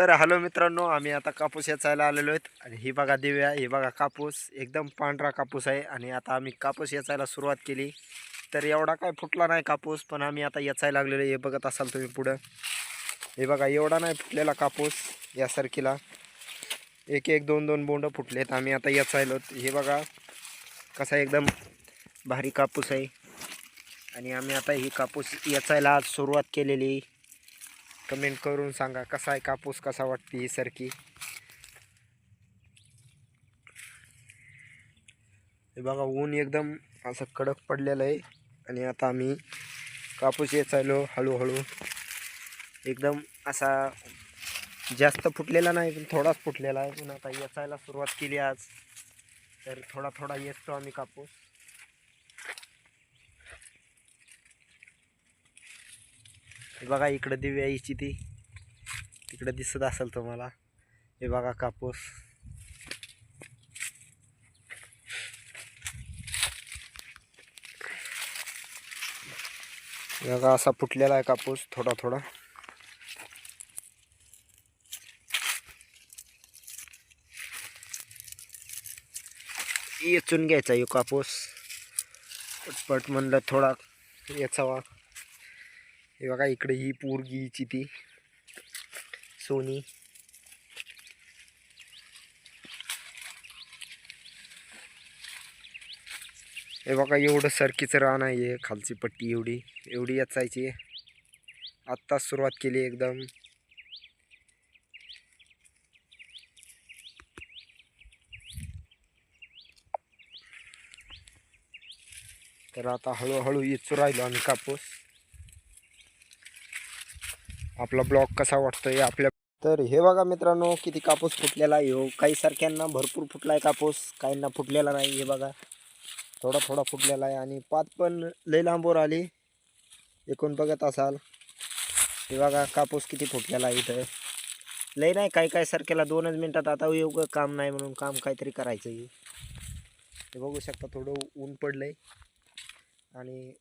तर हॅलो मित्रांनो आम्ही आता कापूस याचायला आलेलो आहेत. आणि ही बघा दिव्या ही बघा कापूस. एकदम पांढरा कापूस आहे. आणि आता आम्ही कापूस याचायला सुरुवात केली. तर एवढा काय फुटला नाही कापूस पण आम्ही आता याचायला लागलेलो हे बघत असाल तुम्ही पुढं. हे बघा एवढा नाही फुटलेला कापूस यासारखीला. एक एक दोन दोन बोंड फुटलेत. आम्ही आता याचायलो हे बघा कसा एकदम भारी कापूस आहे. आणि आम्ही आता ही कापूस याचायला आज सुरुवात केलेली. कमेंट करून सांगा कसा आहे कापूस कसा वाटते ही सरकी? हे बघा ऊन एकदम असं कडक पडलेलं आहे. आणि आता आम्ही कापूस येचायलो हळूहळू. एकदम असा जास्त फुटलेला नाही पण थोडाच फुटलेला आहे. पण आता येचायला सुरुवात केली आज. तर थोडा थोडा येतो आम्ही कापूस. हे बघा इकडं दिव्या यायची ती. तिकडं दिसत असेल तुम्हाला. हे बघा कापूस. हे बघा असा फुटलेला आहे कापूस थोडा थोडा. येचून घ्यायचा यो कापूस. पटपट म्हणलं थोडा याचावा. हे बघा इकडे ही पोरगीची ती. सोनी. हे बघा एवढं सरकीचं रान आहे खालची पट्टी एवढी. एवढी याचायची आत्ताच सुरुवात केली एकदम. तर आता हळूहळू येचू राहिलो आम्ही कापूस. आपला ब्लॉक कसा वाटतोय आपल्या तर हे बघा मित्रांनो किती कापूस फुटलेला आहे हो. काही सारख्यांना भरपूर फुटला आहे कापूस काहींना फुटलेला नाही हे बघा. थोडा थोडा फुटलेला आहे आणि पात पण लई लांबवर आली. एकूण बघत असाल. हे बघा कापूस किती फुटलेला आहे इथं. लई नाही काही काही सारख्याला दोनच मिनटात आता योग काम नाही म्हणून काम काहीतरी करायचं आहे हे बघू शकता थोडं ऊन पडलंय. आणि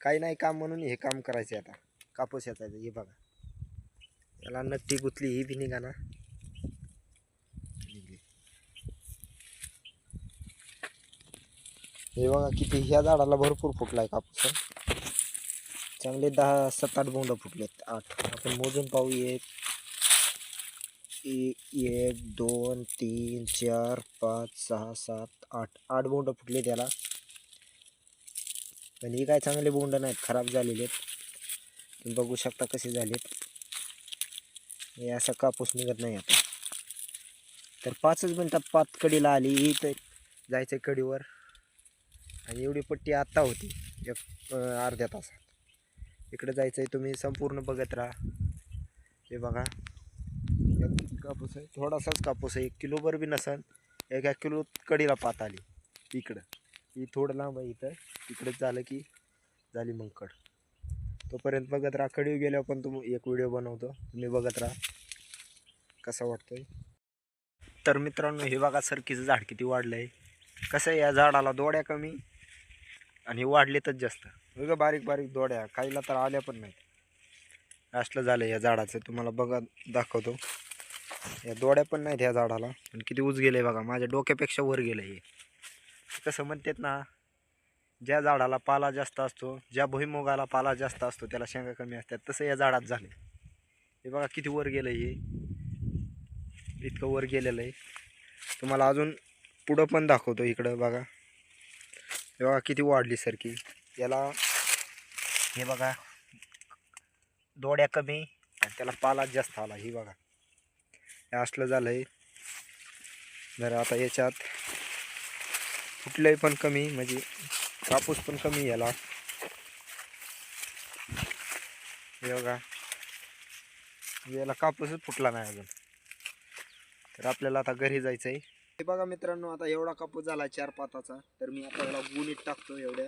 काही नाही काम म्हणून हे काम करायचं आता. कापूस याचायचं हे बघा. याला नट्टी गुतली ही बी निघा ना हे बघा किती ह्या झाडाला भरपूर फुटलाय कापूस चांगले दहा सात आठ बोंड फुटलेत आठ. आपण मोजून पाहू एक ए- एक दोन तीन चार पाच सहा सात आठ. आठ बोंड फुटले त्याला पण हे काय चांगले बोंड नाहीत खराब झालेले आहेत. तुम्ही बघू शकता कसे झालेत. हे असा कापूस निघत नाही आता. तर पाचच मिनटात पात कडीला आली. ही तर जायचं कडीवर. आणि एवढी पट्टी आत्ता होती. एक अर्ध्या तासात. इकडे जायचं आहे तुम्ही संपूर्ण बघत राहा. हे बघा. एक कापूस आहे. थोडासाच कापूस आहे. एक किलोभर बी नसन. एका किलो कडीला पात आली. इकडं. ही थोडं लांब आहे इथं. इकडंच झालं की झाली मग कड तोपर्यंत बघत राहा. कडीव गेल्यावर पण तुम एक व्हिडिओ बनवतो. तुम्ही बघत राहा. कसा वाटतोय? तर मित्रांनो हे बघा सरकीचं झाड किती वाढलं आहे कसं आहे या झाडाला दोड्या कमी आणि वाढलेतच जास्त. बघा बारीक बारीक दोड्या. काहीला तर आल्या पण नाहीत. असलं झालं या झाडाचं. तुम्हाला बघा दाखवतो. या दोड्या पण नाहीत ह्या झाडाला. पण किती उज गेलं आहे बघा. माझ्या डोक्यापेक्षा वर गेलं हे. कसं म्हणतात ना ज्या झाडाला पाला जास्त असतो ज्या भुईमुगाला पाला जास्त असतो त्याला शेंगा कमी असतात. तसं या झाडात झालं हे बघा किती वर गेलं हे. इतकं वर गेलेलं आहे. तुम्हाला अजून पुढं पण दाखवतो इकडं बघा. हे बघा किती वाढली सारखी. याला हे बघा दोड्या कमी आणि त्याला पाला जास्त आला. ही बघा. हे असलं झालं आहे जर आता याच्यात कुठलंही पण कमी म्हणजे कापूस पण कमी याला. हे बघा. याला कापूसच फुटला नाही अजून. तर आपल्याला आता घरी जायचं आहे हे बघा मित्रांनो आता एवढा कापूस झाला चार पाताचा. तर मी आता याला गुणीत टाकतो एवढ्या.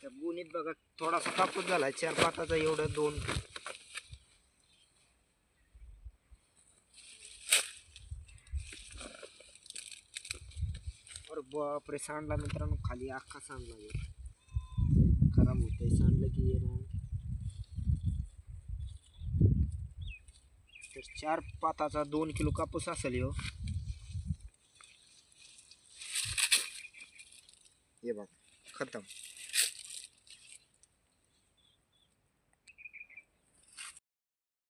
त्या गुणीत बघा थोडासा कापूस झाला चार पाताचा एवढं दोन. बापरे सांडला मित्रांनो खाली अख्खा सांडला खराब होतंय सांडलं की येणार तर चार पाताचा दोन किलो कापूस असेल हो ये बघ खतम.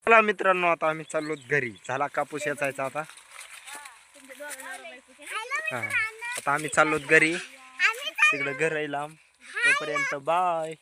चला मित्रांनो आता आम्ही चाललो घरी. झाला कापूस याचायचा आता. हा आता आम्ही चाललो घरी. तिकडं घर आहे लांब तोपर्यंत बाय.